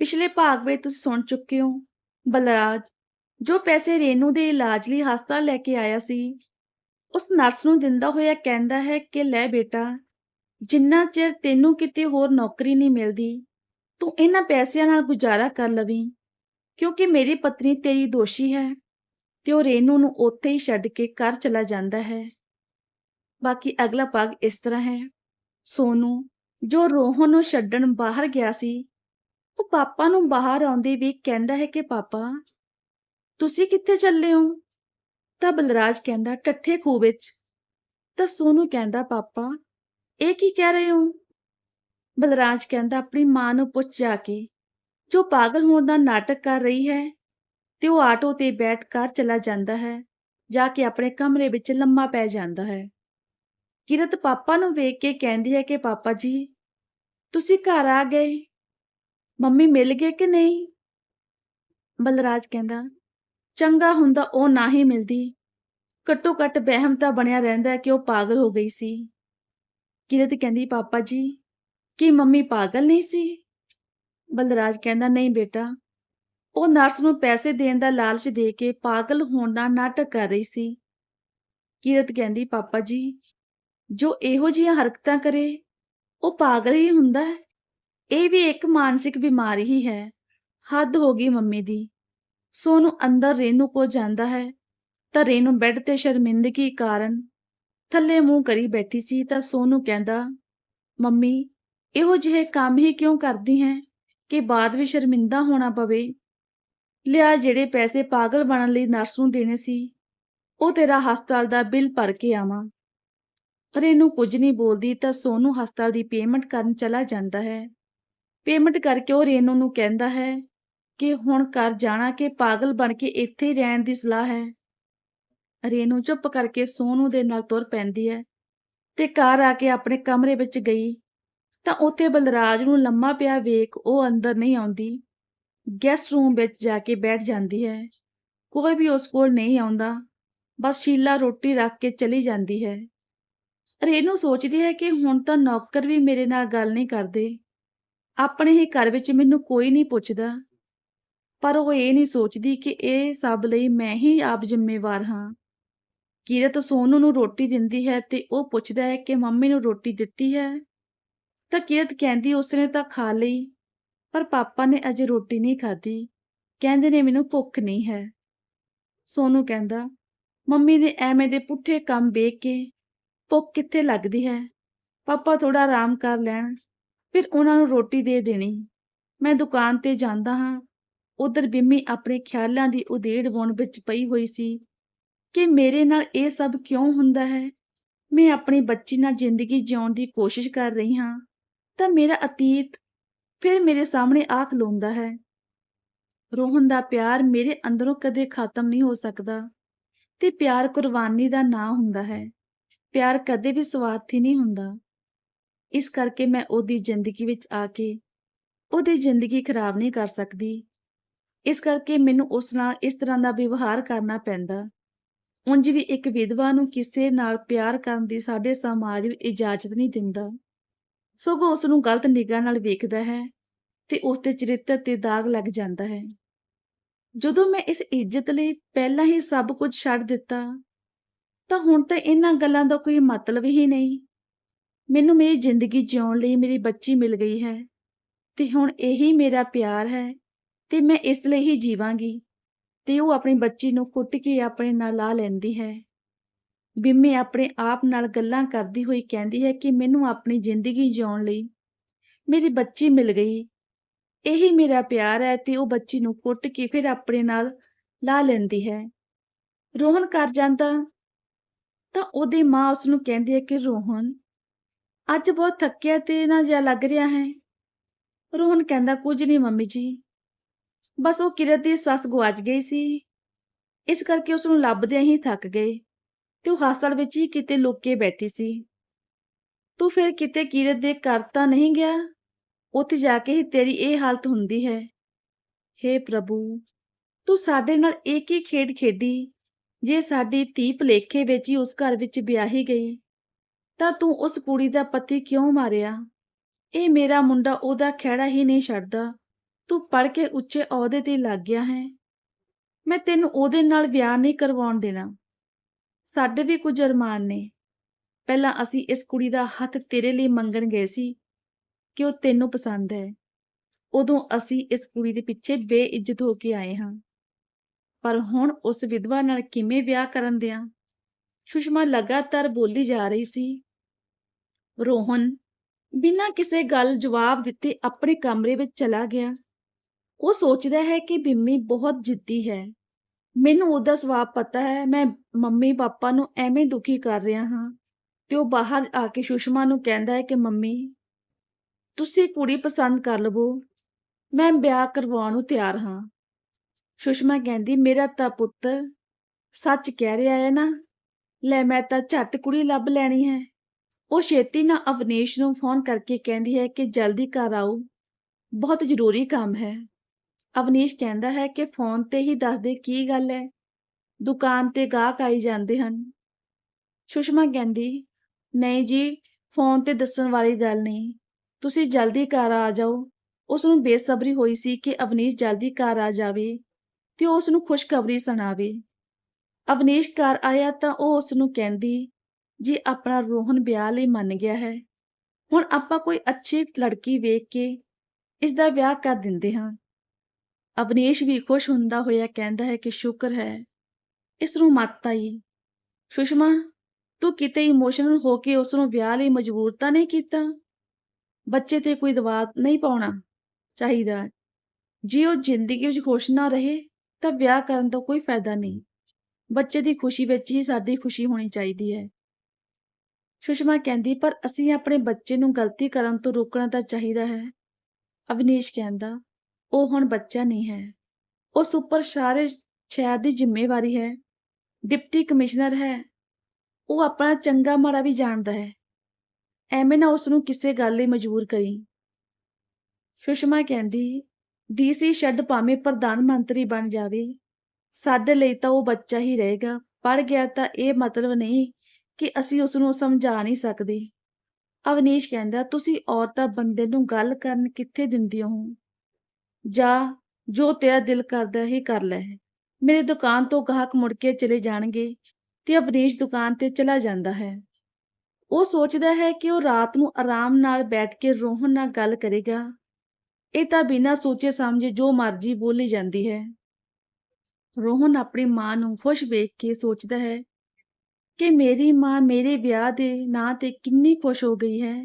ਪਿਛਲੇ ਭਾਗ ਵਿੱਚ ਤੁਸੀਂ ਸੁਣ ਚੁੱਕੇ ਹੋ ਬਲਰਾਜ, ਜੋ ਪੈਸੇ ਰੇਨੂ ਦੇ ਇਲਾਜ ਲਈ ਹਸਪਤਾਲ ਲੈ ਕੇ ਆਇਆ ਸੀ। ਉਸ ਨਰਸ ਨੂੰ ਦਿੰਦਾ ਹੋਇਆ ਕਹਿੰਦਾ ਹੈ ਕਿ, ਲੈ ਬੇਟਾ, ਜਿੰਨਾ ਚਿਰ ਤੈਨੂੰ ਕਿਤੇ ਹੋਰ ਨੌਕਰੀ ਨਹੀਂ ਮਿਲਦੀ, ਤੂੰ ਇਹਨਾਂ ਪੈਸਿਆਂ ਨਾਲ ਗੁਜ਼ਾਰਾ ਕਰ ਲਵੀਂ, ਕਿਉਂਕਿ ਮੇਰੀ ਪਤਨੀ ਤੇਰੀ ਦੋਸ਼ੀ ਹੈ ਤੇ ਉਹ ਰੇਨੂ ਨੂੰ ਉੱਥੇ ਹੀ ਛੱਡ ਕੇ ਘਰ ਚਲਾ ਜਾਂਦਾ ਹੈ। ਬਾਕੀ ਅਗਲਾ ਭਾਗ ਇਸ ਤਰ੍ਹਾਂ ਹੈ। ਸੋਨੂ, ਜੋ ਰੋਹਨ ਨੂੰ ਛੱਡਣ ਬਾਹਰ ਗਿਆ ਸੀ ਉਹ ਪਾਪਾ ਨੂੰ ਬਾਹਰ ਆਉਂਦੇ ਵੀ ਕਹਿੰਦਾ ਹੈ ਕਿ, ਪਾਪਾ, ਤੁਸੀਂ ਕਿੱਥੇ ਚੱਲੇ ਹੋ? ਤਾਂ ਬਲਰਾਜ ਕਹਿੰਦਾ ਟੱਠੇ ਖੂਹ ਵਿੱਚ। ਤਾਂ ਸੋਨੂ ਕਹਿੰਦਾ, ਪਾਪਾ, ਇਹ ਕੀ ਕਹਿ ਰਹੇ ਹੋ? ਬਲਰਾਜ ਕਹਿੰਦਾ, ਆਪਣੀ ਮਾਂ ਨੂੰ ਪੁੱਛ ਜਾ ਕੇ। ਜੋ ਪਾਗਲ ਹੋਣ ਦਾ ਨਾਟਕ ਕਰ ਰਹੀ ਹੈ ਤੇ ਉਹ ਆਟੋ ਤੇ ਬੈਠ ਕਰ ਚਲਾ ਜਾਂਦਾ ਹੈ, ਜਾ ਕੇ ਆਪਣੇ ਕਮਰੇ ਵਿੱਚ ਲੰਮਾ ਪੈ ਜਾਂਦਾ ਹੈ। ਕਿਰਤ ਪਾਪਾ ਨੂੰ ਵੇਖ ਕੇ ਕਹਿੰਦੀ ਹੈ ਕਿ, ਪਾਪਾ ਜੀ, ਤੁਸੀਂ ਘਰ ਆ ਗਏ। ਮੰਮੀ ਮਿਲ ਗਏ ਕਿ ਨਹੀਂ? ਬਲਰਾਜ ਕਹਿੰਦਾ, ਚੰਗਾ ਹੁੰਦਾ ਉਹ ਨਾ ਹੀ ਮਿਲਦੀ। ਘੱਟੋ ਘੱਟ ਵਹਿਮ ਤਾਂ ਬਣਿਆ ਰਹਿੰਦਾ ਕਿ ਉਹ ਪਾਗਲ ਹੋ ਗਈ ਸੀ। ਕਿਰਤ ਕਹਿੰਦੀ, ਪਾਪਾ ਜੀ, ਕੀ ਮੰਮੀ ਪਾਗਲ ਨਹੀਂ ਸੀ? ਬਲਰਾਜ ਕਹਿੰਦਾ, ਨਹੀਂ ਬੇਟਾ। ਉਹ ਨਰਸ ਨੂੰ ਪੈਸੇ ਦੇਣ ਦਾ ਲਾਲਚ ਦੇ ਕੇ ਪਾਗਲ ਹੋਣ ਦਾ ਨਾਟਕ ਕਰ ਰਹੀ ਸੀ। ਕਿਰਤ ਕਹਿੰਦੀ, ਪਾਪਾ ਜੀ, ਜੋ ਇਹੋ ਜਿਹੀਆਂ ਹਰਕਤਾਂ ਕਰੇ, ਉਹ ਪਾਗਲ ਹੀ ਹੁੰਦਾ ਹੈ। ਇਹ ਵੀ ਇੱਕ ਮਾਨਸਿਕ ਬਿਮਾਰੀ ਹੀ ਹੈ। ਹੱਦ ਹੋ ਗਈ ਮੰਮੀ ਦੀ। ਸੋਨੂੰ ਅੰਦਰ ਰੇਨੂ ਕੋ ਜਾਂਦਾ ਹੈ, ਤਾਂ ਰੇਨੂ ਬੈੱਡ ਤੇ ਸ਼ਰਮਿੰਦਗੀ ਕਾਰਨ ਥੱਲੇ ਮੂੰਹ ਕਰੀ ਬੈਠੀ ਸੀ ਤਾਂ ਸੋਨੂੰ ਕਹਿੰਦਾ, ਮੰਮੀ, ਇਹੋ ਜਿਹੇ ਕੰਮ ਹੀ ਕਿਉਂ ਕਰਦੀ ਹੈ? ਕਿ ਬਾਅਦ ਵਿੱਚ ਸ਼ਰਮਿੰਦਾ ਹੋਣਾ ਪਵੇ। ਲਿਆ ਜਿਹੜੇ ਪੈਸੇ ਪਾਗਲ ਬਣਨ ਲਈ ਨਰਸ ਨੂੰ ਦੇਣੇ ਸੀ, ਉਹ ਤੇਰਾ ਹਸਪਤਾਲ ਦਾ ਬਿੱਲ ਭਰ ਕੇ ਆਵਾਂ। ਰੇਨੂ ਕੁਝ ਨਹੀਂ ਬੋਲਦੀ ਤਾਂ ਸੋਨੂੰ ਹਸਪਤਾਲ ਦੀ ਪੇਮੈਂਟ ਕਰਨ ਚਲਾ ਜਾਂਦਾ ਹੈ। ਪੇਮੈਂਟ ਕਰਕੇ ਉਹ ਰੇਨੂ ਨੂੰ ਕਹਿੰਦਾ ਹੈ ਕਿ ਹੁਣ ਘਰ ਜਾਣਾ ਕਿ ਪਾਗਲ ਬਣ ਕੇ ਇੱਥੇ ਹੀ ਰਹਿਣ ਦੀ ਸਲਾਹ ਹੈ। ਰੇਨੂ ਚੁੱਪ ਕਰਕੇ ਸੋਨੂ ਦੇ ਨਾਲ ਤੁਰ ਪੈਂਦੀ ਹੈ ਤੇ ਘਰ ਆ ਕੇ ਆਪਣੇ ਕਮਰੇ ਵਿੱਚ ਗਈ। ਤਾਂ ਉੱਥੇ ਬਲਰਾਜ ਨੂੰ ਲੰਮਾ ਪਿਆ ਵੇਖ ਉਹ ਅੰਦਰ ਨਹੀਂ ਆਉਂਦੀ। ਗੈਸਟ ਰੂਮ ਵਿੱਚ ਜਾ ਕੇ ਬੈਠ ਜਾਂਦੀ ਹੈ। ਕੋਈ ਵੀ ਉਸ ਕੋਲ ਨਹੀਂ ਆਉਂਦਾ। ਬਸ ਸ਼ੀਲਾ ਰੋਟੀ ਰੱਖ ਕੇ ਚਲੀ ਜਾਂਦੀ ਹੈ। ਰੇਨੂ ਸੋਚਦੀ ਹੈ ਕਿ ਹੁਣ ਤਾਂ ਨੌਕਰ ਵੀ ਮੇਰੇ ਨਾਲ ਗੱਲ ਨਹੀਂ ਕਰਦੇ। ਆਪਣੇ ਹੀ ਘਰ ਵਿੱਚ ਮੈਨੂੰ ਕੋਈ ਨਹੀਂ ਪੁੱਛਦਾ। ਪਰ ਉਹ ਇਹ ਨਹੀਂ ਸੋਚਦੀ ਕਿ ਇਹ ਸਭ ਲਈ ਮੈਂ ਹੀ ਆਪ ਜ਼ਿੰਮੇਵਾਰ ਹਾਂ। ਕਿਰਤ ਸੋਨੂ ਨੂੰ ਰੋਟੀ ਦਿੰਦੀ ਹੈ ਤੇ ਉਹ ਪੁੱਛਦਾ ਹੈ ਕਿ ਮੰਮੀ ਨੂੰ ਰੋਟੀ ਦਿੱਤੀ ਹੈ? ਤਾਂ ਕਿਰਤ ਕਹਿੰਦੀ ਉਸਨੇ ਤਾਂ ਖਾ ਲਈ, ਪਰ ਪਾਪਾ ਨੇ ਅਜੇ ਰੋਟੀ ਨਹੀਂ ਖਾਧੀ। ਕਹਿੰਦੇ ਨੇ ਮੈਨੂੰ ਭੁੱਖ ਨਹੀਂ ਹੈ। ਸੋਨੂ ਕਹਿੰਦਾ, ਮੰਮੀ ਦੇ ਐਵੇਂ ਦੇ ਪੁੱਠੇ ਕੰਮ ਵੇਖ ਕੇ ਭੁੱਖ ਕਿੱਥੇ ਲੱਗਦੀ ਹੈ? ਪਾਪਾ ਥੋੜਾ ਆਰਾਮ ਕਰ ਲੈਣ। ਫਿਰ ਉਹਨਾਂ ਨੂੰ ਰੋਟੀ ਦੇ ਦੇਣੀ। ਮੈਂ ਦੁਕਾਨ ਤੇ ਜਾਂਦਾ ਹਾਂ। ਉਧਰ ਬਿੰਮੀ ਆਪਣੇ ਖਿਆਲਾਂ ਦੀ ਉਦੇੜ ਬੁਣ ਵਿੱਚ ਪਈ ਹੋਈ ਸੀ ਕਿ ਮੇਰੇ ਨਾਲ ਇਹ ਸਭ ਕਿਉਂ ਹੁੰਦਾ ਹੈ? ਮੈਂ ਆਪਣੀ ਬੱਚੀ ਨਾਲ ਜ਼ਿੰਦਗੀ ਜਿਉਣ ਦੀ ਕੋਸ਼ਿਸ਼ ਕਰ ਰਹੀ ਹਾਂ ਤਾਂ ਮੇਰਾ ਅਤੀਤ ਫਿਰ ਮੇਰੇ ਸਾਹਮਣੇ ਆ ਖਲੋਂਦਾ ਹੈ। ਰੋਹਨ ਦਾ ਪਿਆਰ ਮੇਰੇ ਅੰਦਰੋਂ ਕਦੇ ਖਤਮ ਨਹੀਂ ਹੋ ਸਕਦਾ ਤੇ ਪਿਆਰ ਕੁਰਬਾਨੀ ਦਾ ਨਾਂ ਹੁੰਦਾ ਹੈ। ਪਿਆਰ ਕਦੇ ਵੀ ਸਵਾਰਥੀ ਨਹੀਂ ਹੁੰਦਾ। ਇਸ ਕਰਕੇ ਮੈਂ ਉਹਦੀ ਜ਼ਿੰਦਗੀ ਵਿੱਚ ਆ ਕੇ ਉਹਦੀ ਜ਼ਿੰਦਗੀ ਖਰਾਬ ਨਹੀਂ ਕਰ ਸਕਦੀ। ਇਸ ਕਰਕੇ ਮੈਨੂੰ ਉਸ ਨਾਲ ਇਸ ਤਰ੍ਹਾਂ ਦਾ ਵਿਵਹਾਰ ਕਰਨਾ ਪੈਂਦਾ। ਉਂਝ ਵੀ ਇੱਕ ਵਿਧਵਾ ਨੂੰ ਕਿਸੇ ਨਾਲ ਪਿਆਰ ਕਰਨ ਦੀ ਸਾਡੇ ਸਮਾਜ ਵਿੱਚ ਇਜਾਜ਼ਤ ਨਹੀਂ ਦਿੰਦਾ। ਸਗੋਂ ਉਸ ਨੂੰ ਗਲਤ ਨਿਗਾਹ ਨਾਲ ਵੇਖਦਾ ਹੈ ਤੇ ਉਸ ਦੇ ਚਰਿੱਤਰ ਤੇ ਦਾਗ ਲੱਗ ਜਾਂਦਾ ਹੈ। ਜਦੋਂ ਮੈਂ ਇਸ ਇੱਜ਼ਤ ਲਈ ਪਹਿਲਾਂ ਹੀ ਸਭ ਕੁਝ ਛੱਡ ਦਿੱਤਾ, ਤਾਂ ਹੁਣ ਤਾਂ ਇਹਨਾਂ ਗੱਲਾਂ ਦਾ ਕੋਈ ਮਤਲਬ ਹੀ ਨਹੀਂ। ਮੈਨੂੰ ਮੇਰੀ ਜ਼ਿੰਦਗੀ ਜਿਉਣ ਲਈ ਮੇਰੀ ਬੱਚੀ ਮਿਲ ਗਈ ਹੈ ਤੇ ਹੁਣ ਇਹੀ ਮੇਰਾ ਪਿਆਰ ਹੈ ਤੇ ਮੈਂ ਇਸ ਲਈ ਹੀ ਜੀਵਾਂਗੀ ਤੇ ਉਹ ਆਪਣੀ ਬੱਚੀ ਨੂੰ ਕੁੱਟ ਕੇ ਆਪਣੇ ਨਾਲ ਲਾ ਲੈਂਦੀ ਹੈ। ਬਿੰਮੇ ਆਪਣੇ ਆਪ ਨਾਲ ਗੱਲਾਂ ਕਰਦੀ ਹੋਈ ਕਹਿੰਦੀ ਹੈ ਕਿ ਮੈਨੂੰ ਆਪਣੀ ਜ਼ਿੰਦਗੀ ਜਿਉਣ ਲਈ ਮੇਰੀ ਬੱਚੀ ਮਿਲ ਗਈ। ਇਹੀ ਮੇਰਾ ਪਿਆਰ ਹੈ ਤੇ ਉਹ ਬੱਚੀ ਨੂੰ ਕੁੱਟ ਕੇ ਫਿਰ ਆਪਣੇ ਨਾਲ ਲਾ ਲੈਂਦੀ ਹੈ। ਰੋਹਨ ਕਰ ਜਾਂਦਾ ਤਾਂ ਉਹਦੀ ਮਾਂ ਉਸ ਨੂੰ ਕਹਿੰਦੀ ਹੈ ਕਿ ਰੋਹਨ ਅੱਜ ਬਹੁਤ ਥੱਕਿਆ ਤੇ ਨਾ ਜਿਹਾ ਲੱਗ ਰਿਹਾ ਹੈ। ਰੋਹਨ ਕਹਿੰਦਾ, ਕੁਝ ਨਹੀਂ ਮੰਮੀ ਜੀ। ਬਸ ਉਹ ਕਿਰਤ ਦੀ ਸੱਸ ਗਵਾਚ ਗਈ ਸੀ। ਇਸ ਕਰਕੇ ਉਸ ਨੂੰ ਲੱਭਦਿਆਂ ਹੀ ਥੱਕ ਗਏ ਤੇ ਉਹ ਹਸਪਤਾਲ ਵਿੱਚ ਹੀ ਕਿਤੇ ਲੁੱਕ ਕੇ ਬੈਠੀ ਸੀ। ਤੂੰ ਫਿਰ ਕਿਤੇ ਕਿਰਤ ਦੇ ਘਰ ਤਾਂ ਨਹੀਂ ਗਿਆ? ਉੱਥੇ ਜਾ ਕੇ ਹੀ ਤੇਰੀ ਇਹ ਹਾਲਤ ਹੁੰਦੀ ਹੈ। ਹੇ ਪ੍ਰਭੂ, ਤੂੰ ਸਾਡੇ ਨਾਲ ਇੱਕ ਹੀ ਖੇਡ ਖੇਡੀ, ਜੇ ਸਾਡੀ ਧੀ ਭਲੇਖੇ ਵਿੱਚ ਹੀ ਉਸ ਘਰ ਵਿੱਚ ਵਿਆਹੀ ਗਈ। ਤਾਂ ਤੂੰ ਉਸ ਕੁੜੀ ਦਾ ਪਤੀ ਕਿਉਂ ਮਾਰਿਆ? ਇਹ ਮੇਰਾ ਮੁੰਡਾ ਉਹਦਾ ਖਹਿੜਾ ਹੀ ਨਹੀਂ ਛੱਡਦਾ। ਤੂੰ ਪੜ੍ਹ ਕੇ ਉੱਚੇ ਅਹੁਦੇ ਤੇ ਲੱਗ ਗਿਆ ਹੈ। ਮੈਂ ਤੈਨੂੰ ਉਹਦੇ ਨਾਲ ਵਿਆਹ ਨਹੀਂ ਕਰਵਾਉਣ ਦੇਣਾ। ਸਾਡੇ ਵੀ ਕੁਝ ਅਰਮਾਨ ਨੇ। ਪਹਿਲਾਂ ਅਸੀਂ ਇਸ ਕੁੜੀ ਦਾ ਹੱਥ ਤੇਰੇ ਲਈ ਮੰਗਣ ਗਏ ਸੀ ਕਿ ਉਹ ਤੈਨੂੰ ਪਸੰਦ ਹੈ। ਉਦੋਂ ਅਸੀਂ ਇਸ ਕੁੜੀ ਦੇ ਪਿੱਛੇ ਬੇਇੱਜ਼ਤ ਹੋ ਕੇ ਆਏ ਹਾਂ। ਪਰ ਹੁਣ ਉਸ ਵਿਧਵਾ ਨਾਲ ਕਿਵੇਂ ਵਿਆਹ ਕਰਨ ਦਿਆਂ? ਸੁਸ਼ਮਾ ਲਗਾਤਾਰ ਬੋਲੀ ਜਾ ਰਹੀ ਸੀ। ਰੋਹਨ ਬਿਨਾਂ ਕਿਸੇ ਗੱਲ ਜਵਾਬ ਦਿੱਤੇ ਆਪਣੇ ਕਮਰੇ ਵਿੱਚ ਚਲਾ ਗਿਆ। ਉਹ ਸੋਚਦਾ ਹੈ ਕਿ ਬਿੰਮੀ ਬਹੁਤ ਜਿੱਦੀ ਹੈ। ਮੈਨੂੰ ਉਹਦਾ ਸੁਭਾਅ ਪਤਾ ਹੈ, ਮੈਂ ਮੰਮੀ ਪਾਪਾ ਨੂੰ ਐਵੇਂ ਦੁਖੀ ਕਰ ਰਿਹਾ ਹਾਂ ਤੇ ਉਹ ਬਾਹਰ ਆ ਕੇ ਸੁਸ਼ਮਾ ਨੂੰ ਕਹਿੰਦਾ ਹੈ ਕਿ ਮੰਮੀ, ਤੁਸੀਂ ਕੁੜੀ ਪਸੰਦ ਕਰ ਲਵੋ, ਮੈਂ ਵਿਆਹ ਕਰਵਾਉਣ ਨੂੰ ਤਿਆਰ ਹਾਂ। ਸੁਸ਼ਮਾ ਕਹਿੰਦੀ, ਮੇਰਾ ਤਾਂ ਪੁੱਤ ਸੱਚ ਕਹਿ ਰਿਹਾ ਹੈ ਨਾ, ਲੈ ਮੈਂ ਤਾਂ ਝੱਟ ਕੁੜੀ ਲੱਭ ਲੈਣੀ ਹੈ। ਉਹ ਛੇਤੀ ਨਾਲ ਅਵਨੇਸ਼ ਨੂੰ ਫੋਨ ਕਰਕੇ ਕਹਿੰਦੀ ਹੈ ਕਿ ਜਲਦੀ ਘਰ ਆਓ। ਬਹੁਤ ਜ਼ਰੂਰੀ ਕੰਮ ਹੈ। ਅਵਨੀਸ਼ ਕਹਿੰਦਾ ਹੈ ਕਿ ਫੋਨ ਤੇ ਹੀ ਦੱਸ ਦੇ ਕੀ ਗੱਲ ਹੈ। ਦੁਕਾਨ ਤੇ ਗਾਹਕ ਆਈ ਜਾਂਦੇ ਹਨ। ਸੁਸ਼ਮਾ ਕਹਿੰਦੀ, ਨਹੀਂ ਜੀ, ਫੋਨ ਤੇ ਦੱਸਣ ਵਾਲੀ ਗੱਲ ਨਹੀਂ। ਤੁਸੀਂ ਜਲਦੀ ਘਰ ਆ ਜਾਓ। ਉਸ ਨੂੰ ਬੇਸਬਰੀ ਹੋਈ ਸੀ ਕਿ ਅਵਨੀਸ਼ ਜਲਦੀ ਘਰ ਆ ਜਾਵੇ ਤੇ ਉਸ ਨੂੰ ਖੁਸ਼ਖਬਰੀ ਸੁਣਾਵੇ। ਅਵਨੀਸ਼ ਘਰ ਆਇਆ ਤਾਂ ਉਹ ਉਸ ਨੂੰ ਕਹਿੰਦੀ ਜੇ ਆਪਣਾ ਰੋਹਨ ਵਿਆਹ ਲਈ ਮੰਨ ਗਿਆ ਹੈ, ਹੁਣ ਆਪਾਂ ਕੋਈ ਅੱਛੀ ਲੜਕੀ ਵੇਖ ਕੇ ਇਸ ਦਾ ਵਿਆਹ ਕਰ ਦਿੰਦੇ ਹਾਂ। ਅਵਨੀਸ਼ ਵੀ ਖੁਸ਼ ਹੁੰਦਾ ਹੋਇਆ ਕਹਿੰਦਾ ਹੈ ਕਿ ਸ਼ੁਕਰ ਹੈ, ਇਸ ਨੂੰ ਮੱਤ ਆਈ। ਸੁਸ਼ਮਾ, ਤੂੰ ਕਿਤੇ ਇਮੋਸ਼ਨਲ ਹੋ ਕੇ ਉਸ ਨੂੰ ਵਿਆਹ ਲਈ ਮਜਬੂਰ ਤਾਂ ਨਹੀਂ ਕੀਤਾ? ਬੱਚੇ ਤੇ ਕੋਈ ਦਬਾਅ ਨਹੀਂ ਪਾਉਣਾ ਚਾਹੀਦਾ। ਜੇ ਉਹ ਜ਼ਿੰਦਗੀ ਵਿੱਚ ਖੁਸ਼ ਨਾ ਰਹੇ, ਤਾਂ ਵਿਆਹ ਕਰਨ ਦਾ ਕੋਈ ਫਾਇਦਾ ਨਹੀਂ। ਬੱਚੇ ਦੀ ਖੁਸ਼ੀ ਵਿੱਚ ਹੀ ਸਾਡੀ ਖੁਸ਼ੀ ਹੋਣੀ ਚਾਹੀਦੀ ਹੈ। ਸੁਸ਼ਮਾ ਕਹਿੰਦੀ, ਪਰ ਅਸੀਂ ਆਪਣੇ ਬੱਚੇ ਨੂੰ ਗਲਤੀ ਕਰਨ ਤੋਂ ਰੋਕਣਾ ਤਾਂ ਚਾਹੀਦਾ ਹੈ। ਅਵਨੀਸ਼ ਕਹਿੰਦਾ, ਉਹ ਹੁਣ ਬੱਚਾ ਨਹੀਂ ਹੈ। ਉਸ ਉੱਪਰ ਸਾਰੇ ਸ਼ਹਿਰ ਦੀ ਜ਼ਿੰਮੇਵਾਰੀ ਹੈ। ਡਿਪਟੀ ਕਮਿਸ਼ਨਰ ਹੈ। ਉਹ ਆਪਣਾ ਚੰਗਾ ਮਾੜਾ ਵੀ ਜਾਣਦਾ ਹੈ। ਐਵੇਂ ਨਾ ਉਸ ਨੂੰ ਕਿਸੇ ਗੱਲ ਲਈ ਮਜਬੂਰ ਕਰੀ। ਸੁਸ਼ਮਾ ਕਹਿੰਦੀ ਡੀਸੀ ਛੱਡ ਭਾਵੇਂ ਪ੍ਰਧਾਨ ਮੰਤਰੀ ਬਣ ਜਾਵੇ, ਸਾਡੇ ਲਈ ਤਾਂ ਉਹ ਬੱਚਾ ਹੀ ਰਹੇਗਾ। ਪੜ ਗਿਆ ਤਾਂ ਇਹ ਮਤਲਬ ਨਹੀਂ ਕਿ ਅਸੀਂ ਉਸ ਨੂੰ ਸਮਝਾ ਨਹੀਂ ਸਕਦੇ। ਅਵਨੀਸ਼ ਕਹਿੰਦਾ, ਤੁਸੀਂ ਔਰਤਾਂ ਬੰਦੇ ਨੂੰ ਗੱਲ ਕਰਨ ਕਿੱਥੇ ਦਿੰਦੇ ਹੋ? ਜਾਂ, ਜੋ ਤੇਰਾ ਦਿਲ ਕਰਦਾ ਹੀ ਕਰ ਲੈ। ਮੇਰੇ ਦੁਕਾਨ ਤੋਂ ਗਾਹਕ ਮੁੜ ਕੇ ਚਲੇ ਜਾਣਗੇ ਤੇ ਅਵਨੀਸ਼ ਦੁਕਾਨ ਤੇ ਚਲਾ ਜਾਂਦਾ ਹੈ। ਉਹ ਸੋਚਦਾ ਹੈ ਕਿ ਉਹ ਰਾਤ ਨੂੰ ਆਰਾਮ ਨਾਲ ਬੈਠ ਕੇ ਰੋਹਨ ਨਾਲ ਗੱਲ ਕਰੇਗਾ। ਇਹ ਤਾਂ ਬਿਨਾਂ ਸੋਚੇ ਸਮਝੇ ਜੋ ਮਰਜ਼ੀ ਬੋਲੀ ਜਾਂਦੀ ਹੈ। ਰੋਹਨ ਆਪਣੀ ਮਾਂ ਨੂੰ ਖੁਸ਼ ਵੇਖ ਕੇ ਸੋਚਦਾ ਹੈ ਕਿ ਮੇਰੀ ਮਾਂ ਮੇਰੇ ਵਿਆਹ ਦੇ ਨਾਂ ਤੇ ਕਿੰਨੀ ਖੁਸ਼ ਹੋ ਗਈ ਹੈ।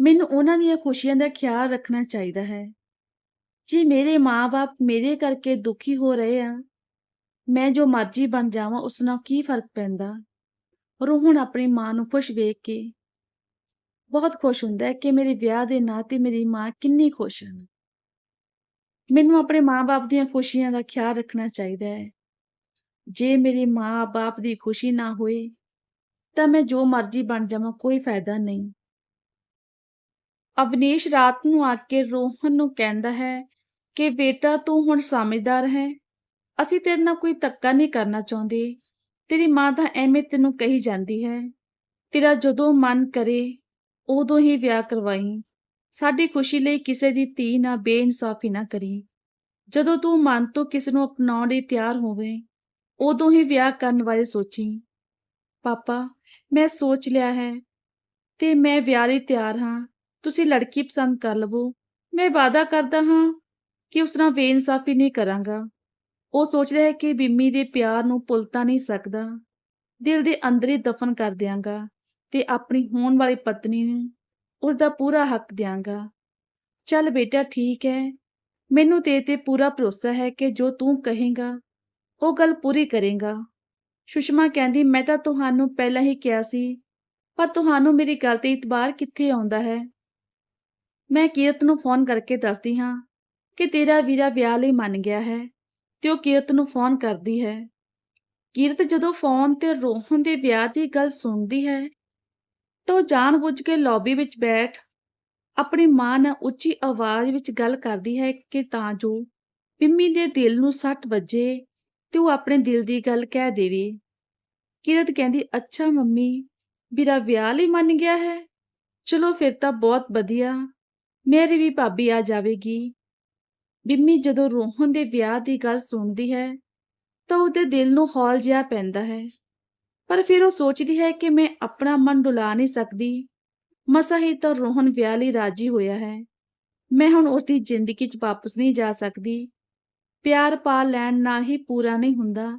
ਮੈਨੂੰ ਉਹਨਾਂ ਦੀਆਂ ਖੁਸ਼ੀਆਂ ਦਾ ਖਿਆਲ ਰੱਖਣਾ ਚਾਹੀਦਾ ਹੈ। ਜੇ ਮੇਰੇ ਮਾਪੇ ਮੇਰੇ ਕਰਕੇ ਦੁਖੀ ਹੋ ਰਹੇ ਆ, ਮੈਂ ਜੋ ਮਰਜ਼ੀ ਬਣ ਜਾਵਾਂ, ਉਸ ਨਾਲ ਕੀ ਫ਼ਰਕ ਪੈਂਦਾ? ਔਰ ਉਹ ਹੁਣ ਆਪਣੀ ਮਾਂ ਨੂੰ ਖੁਸ਼ ਵੇਖ ਕੇ ਬਹੁਤ ਖੁਸ਼ ਹੁੰਦਾ ਹੈ ਕਿ ਮੇਰੇ ਵਿਆਹ ਦੇ ਨਾਂ ਤੇ ਮੇਰੀ ਮਾਂ ਕਿੰਨੀ ਖੁਸ਼ ਹਨ। ਮੈਨੂੰ ਆਪਣੇ ਮਾਪੇ ਦੀਆਂ ਖੁਸ਼ੀਆਂ ਦਾ ਖਿਆਲ ਰੱਖਣਾ ਚਾਹੀਦਾ ਹੈ। ਜੇ ਮੇਰੇ ਮਾਂ-ਬਾਪ ਦੀ ਖੁਸ਼ੀ ਨਾ ਹੋਏ, ਤਾਂ ਮੈਂ ਜੋ ਮਰਜ਼ੀ ਬਣ ਜਾਵਾਂ, ਕੋਈ ਫਾਇਦਾ ਨਹੀਂ। ਅਵਨੀਸ਼ ਰਾਤ ਨੂੰ ਆ ਕੇ ਰੋਹਨ ਨੂੰ ਕਹਿੰਦਾ ਹੈ ਕਿ ਬੇਟਾ, ਤੂੰ ਹੁਣ ਸਮਝਦਾਰ ਹੈ। ਅਸੀਂ ਤੇਰੇ ਨਾਲ ਕੋਈ ਧੱਕਾ ਨਹੀਂ ਕਰਨਾ ਚਾਹੁੰਦੇ। ਤੇਰੀ ਮਾਂ ਤਾਂ ਐਵੇਂ ਤੈਨੂੰ ਕਹੀ ਜਾਂਦੀ ਹੈ। ਤੇਰਾ ਜਦੋਂ ਮਨ ਕਰੇ, ਉਦੋਂ ਹੀ ਵਿਆਹ ਕਰਵਾਈ। ਸਾਡੀ ਖੁਸ਼ੀ ਲਈ ਕਿਸੇ ਦੀ ਧੀ ਨਾ ਬੇਇਨਸਾਫੀ ਨਾ ਕਰੀ। ਜਦੋਂ ਤੂੰ ਮਨ ਤੋਂ ਕਿਸ ਨੂੰ ਅਪਣਾਉਣ ਲਈ ਤਿਆਰ ਹੋਵੇਂ ਉਦੋਂ ਹੀ ਵਿਆਹ ਕਰਨ ਬਾਰੇ ਸੋਚੀ। ਪਾਪਾ, ਮੈਂ ਸੋਚ ਲਿਆ ਹੈ ਤੇ ਮੈਂ ਵਿਆਹ ਲਈ ਤਿਆਰ ਹਾਂ। ਤੁਸੀਂ ਲੜਕੀ ਪਸੰਦ ਕਰ ਲਵੋ। ਮੈਂ ਵਾਅਦਾ ਕਰਦਾ ਹਾਂ ਕਿ ਉਸ ਤਰ੍ਹਾਂ ਬੇਇਨਸਾਫੀ ਨਹੀਂ ਕਰਾਂਗਾ। ਉਹ ਸੋਚਦਾ ਹੈ ਕਿ ਬਿੰਮੀ ਦੇ ਪਿਆਰ ਨੂੰ ਭੁੱਲ ਤਾਂ ਨਹੀਂ ਸਕਦਾ। ਦਿਲ ਦੇ ਅੰਦਰ ਹੀ ਦਫਨ ਕਰ ਦਿਆਂਗਾ ਤੇ ਆਪਣੀ ਹੋਣ ਵਾਲੀ ਪਤਨੀ ਨੂੰ ਉਸ ਦਾ ਪੂਰਾ ਹੱਕ ਦਿਆਂਗਾ। ਚੱਲ ਬੇਟਾ, ਠੀਕ ਹੈ। ਮੈਨੂੰ ਤੇ ਤੇ ਪੂਰਾ ਭਰੋਸਾ ਹੈ ਕਿ ਜੋ ਤੂੰ ਕਹੇਗਾ ਉਹ ਗੱਲ ਪੂਰੀ ਕਰੇਗਾ। ਸੁਸ਼ਮਾ ਕਹਿੰਦੀ, ਮੈਂ ਤਾਂ ਤੁਹਾਨੂੰ ਪਹਿਲਾਂ ਹੀ ਕਿਹਾ ਸੀ, ਪਰ ਤੁਹਾਨੂੰ ਮੇਰੀ ਗੱਲ ਤੇ ਇਤਬਾਰ ਕਿੱਥੇ ਆਉਂਦਾ ਹੈ? ਮੈਂ ਕੀਰਤ ਨੂੰ ਫੋਨ ਕਰਕੇ ਦੱਸਦੀ ਹਾਂ ਕਿ ਤੇਰਾ ਵੀਰਾ ਵਿਆਹ ਲਈ ਮੰਨ ਗਿਆ ਹੈ ਤੇ ਉਹ ਕੀਰਤ ਨੂੰ ਫੋਨ ਕਰਦੀ ਹੈ। ਕੀਰਤ ਜਦੋਂ ਫੋਨ ਤੇ ਰੋਹਨ ਦੇ ਵਿਆਹ ਦੀ ਗੱਲ ਸੁਣਦੀ ਹੈ ਤਾਂ ਉਹ ਜਾਣਬੁੱਝ ਕੇ ਲੌਬੀ ਵਿੱਚ ਬੈਠ ਆਪਣੀ ਮਾਂ ਨਾਲ ਉੱਚੀ ਆਵਾਜ਼ ਵਿੱਚ ਗੱਲ ਕਰਦੀ ਹੈ ਕਿ ਤਾਂ ਜੋ ਪਿੰਮੀ ਦੇ ਦਿਲ ਨੂੰ ਸੱਟ ਵੱਜੇ ਤੇ ਉਹ ਆਪਣੇ ਦਿਲ ਦੀ ਗੱਲ ਕਹਿ ਦੇਵੇ। ਕਿਰਤ ਕਹਿੰਦੀ, ਅੱਛਾ ਮੰਮੀ ਵੀਰਾ ਵਿਆਹ ਲਈ ਮੰਨ ਗਿਆ ਹੈ। ਚਲੋ ਫਿਰ ਤਾਂ ਬਹੁਤ ਵਧੀਆ। ਮੇਰੀ ਵੀ ਭਾਬੀ ਆ ਜਾਵੇਗੀ। ਬਿੰਮੀ ਜਦੋਂ ਰੋਹਨ ਦੇ ਵਿਆਹ ਦੀ ਗੱਲ ਸੁਣਦੀ ਹੈ, ਤਾਂ ਉਹਦੇ ਦਿਲ ਨੂੰ ਹੌਲ ਜਿਹਾ ਪੈਂਦਾ ਹੈ। ਪਰ ਫਿਰ ਉਹ ਸੋਚਦੀ ਹੈ ਕਿ ਮੈਂ ਆਪਣਾ ਮਨ ਡੁਲਾ ਨਹੀਂ ਸਕਦੀ। ਮਸਾ ਹੀ ਤਾਂ ਰੋਹਨ ਵਿਆਹ ਲਈ ਰਾਜੀ ਹੋਇਆ ਹੈ। ਮੈਂ ਹੁਣ ਉਸ ਦੀ ਜ਼ਿੰਦਗੀ 'ਚ ਵਾਪਸ ਨਹੀਂ ਜਾ ਸਕਦੀ। ਪਿਆਰ ਪਾ ਲੈਣ ਨਾਲ ਹੀ ਪੂਰਾ ਨਹੀਂ ਹੁੰਦਾ।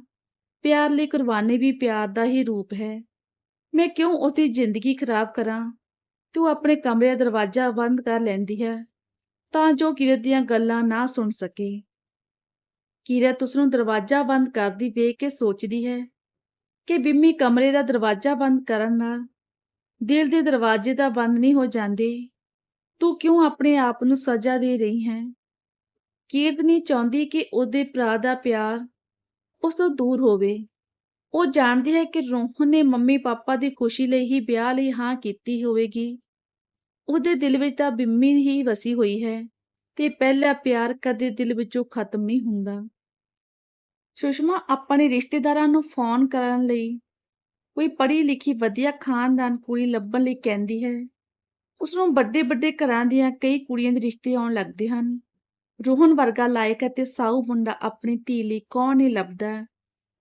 ਪਿਆਰ ਲਈ ਕੁਰਬਾਨੀ ਵੀ ਪਿਆਰ ਦਾ ਹੀ ਰੂਪ ਹੈ। ਮੈਂ ਕਿਉਂ ਉਸ ਦੀ ਜ਼ਿੰਦਗੀ ਖਰਾਬ ਕਰਾਂ? ਤੂੰ ਆਪਣੇ ਕਮਰੇ ਦਾ ਦਰਵਾਜ਼ਾ ਬੰਦ ਕਰ ਲੈਂਦੀ ਹੈ, ਤਾਂ ਜੋ ਕਿਰਤ ਦੀਆਂ ਗੱਲਾਂ ਨਾ ਸੁਣ ਸਕੇ। ਕਿਰਤ ਉਸ ਨੂੰ ਦਰਵਾਜ਼ਾ ਬੰਦ ਕਰਦੀ ਵੇਖ ਕੇ ਸੋਚਦੀ ਹੈ ਕਿ ਬਿੰਮੀ ਕਮਰੇ ਦਾ ਦਰਵਾਜ਼ਾ ਬੰਦ ਕਰਨ ਨਾਲ ਦਿਲ ਦੇ ਦਰਵਾਜ਼ੇ ਤਾਂ ਬੰਦ ਨਹੀਂ ਹੋ ਜਾਂਦੇ। ਤੂੰ ਕਿਉਂ ਆਪਣੇ ਆਪ ਨੂੰ ਸਜ਼ਾ ਦੇ ਰਹੀ ਹੈ? ਕੀਰਤਨੀ ਚਾਹੁੰਦੀ ਕਿ ਉਹਦੇ ਭਰਾ ਦਾ ਪਿਆਰ ਉਸ ਤੋਂ ਦੂਰ ਹੋਵੇ। ਉਹ ਜਾਣਦੀ ਹੈ ਕਿ ਰੋਹਨ ਨੇ ਮੰਮੀ ਪਾਪਾ ਦੀ ਖੁਸ਼ੀ ਲਈ ਹੀ ਵਿਆਹ ਲਈ ਹਾਂ ਕੀਤੀ ਹੋਵੇਗੀ। ਉਹਦੇ ਦਿਲ ਵਿੱਚ ਤਾਂ ਬਿੰਮੀ ਹੀ ਵਸੀ ਹੋਈ ਹੈ ਤੇ ਪਹਿਲਾ ਪਿਆਰ ਕਦੇ ਦਿਲ ਵਿੱਚੋਂ ਖਤਮ ਨਹੀਂ ਹੁੰਦਾ। ਸੁਸ਼ਮਾ ਆਪਣੇ ਰਿਸ਼ਤੇਦਾਰਾਂ ਨੂੰ ਫੋਨ ਕਰਨ ਲਈ ਕੋਈ ਪੜ੍ਹੀ ਲਿਖੀ ਵਧੀਆ ਖਾਨਦਾਨ ਕੁੜੀ ਲੱਭਣ ਲਈ ਕਹਿੰਦੀ ਹੈ। ਉਸ ਨੂੰ ਵੱਡੇ ਵੱਡੇ ਘਰਾਂ ਦੀਆਂ ਕਈ ਕੁੜੀਆਂ ਦੇ ਰਿਸ਼ਤੇ ਆਉਣ ਲੱਗਦੇ ਹਨ। ਰੋਹਨ ਵਰਗਾ ਲਾਇਕ ਅਤੇ ਸਾਊ ਮੁੰਡਾ ਆਪਣੀ ਧੀ ਲਈ ਕੌਣ ਨਹੀਂ ਲੱਭਦਾ?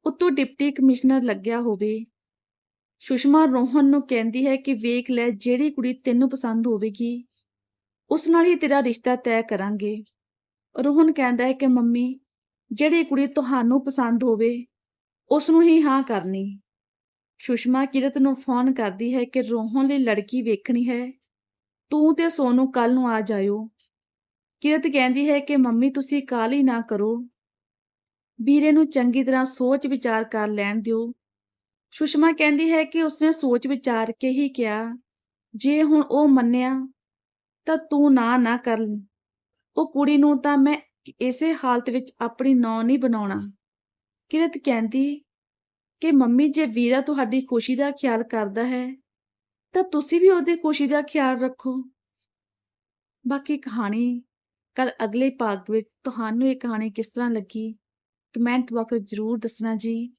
ਉੱਤੋਂ ਡਿਪਟੀ ਕਮਿਸ਼ਨਰ ਲੱਗਿਆ ਹੋਵੇ। ਸੁਸ਼ਮਾ ਰੋਹਨ ਨੂੰ ਕਹਿੰਦੀ ਹੈ ਕਿ ਵੇਖ ਲੈ ਜਿਹੜੀ ਕੁੜੀ ਤੈਨੂੰ ਪਸੰਦ ਹੋਵੇਗੀ। ਉਸ ਨਾਲ ਹੀ ਤੇਰਾ ਰਿਸ਼ਤਾ ਤੈਅ ਕਰਾਂਗੇ। ਰੋਹਨ ਕਹਿੰਦਾ ਹੈ ਕਿ ਮੰਮੀ, ਜਿਹੜੀ ਕੁੜੀ ਤੁਹਾਨੂੰ ਪਸੰਦ ਹੋਵੇ, ਉਸ ਨੂੰ ਹੀ ਹਾਂ ਕਰਨੀ। ਸੁਸ਼ਮਾ ਕਿਰਤ ਨੂੰ ਫੋਨ ਕਰਦੀ ਹੈ ਕਿ ਰੋਹਨ ਲਈ ਲੜਕੀ ਵੇਖਣੀ ਹੈ। ਤੂੰ ਤੇ ਸੋਨੂ ਕੱਲ ਨੂੰ ਆ ਜਾਇਓ। ਕਿਰਤ ਕਹਿੰਦੀ ਹੈ ਕਿ ਮੰਮੀ ਤੁਸੀਂ ਕਾਲੀ ਨਾ ਕਰੋ। ਵੀਰੇ ਨੂੰ ਚੰਗੀ ਤਰ੍ਹਾਂ ਸੋਚ ਵਿਚਾਰ ਕਰ ਲੈਣ ਦਿਓ। ਸੁਸ਼ਮਾ ਕਹਿੰਦੀ ਹੈ ਕਿ ਉਸਨੇ ਸੋਚ ਵਿਚਾਰ ਕੇ ਹੀ ਕਿਹਾ, ਜੇ ਹੁਣ ਉਹ ਮੰਨਿਆ ਤਾਂ ਤੂੰ ਨਾ ਨਾ ਕਰ। ਉਹ ਕੁੜੀ ਨੂੰ ਤਾਂ ਮੈਂ ਇਸੇ ਹਾਲਤ ਵਿੱਚ ਆਪਣੀ ਨੌਂ ਨਹੀਂ ਬਣਾਉਣਾ। ਕਿਰਤ ਕਹਿੰਦੀ ਕਿ ਮੰਮੀ ਜੇ ਵੀਰਾ ਤੁਹਾਡੀ ਖੁਸ਼ੀ ਦਾ ਖਿਆਲ ਕਰਦਾ ਹੈ, ਤਾਂ ਤੁਸੀਂ ਵੀ ਉਹਦੀ ਖੁਸ਼ੀ ਦਾ ਖਿਆਲ ਰੱਖੋ। ਬਾਕੀ ਕਹਾਣੀ ਕੱਲ ਅਗਲੇ ਭਾਗ ਵਿੱਚ ਤੁਹਾਨੂੰ ਇਹ ਕਹਾਣੀ ਕਿਸ ਤਰ੍ਹਾਂ ਲੱਗੀ? ਕਮੈਂਟ ਬਾਕਸ ਜ਼ਰੂਰ ਦੱਸਣਾ ਜੀ।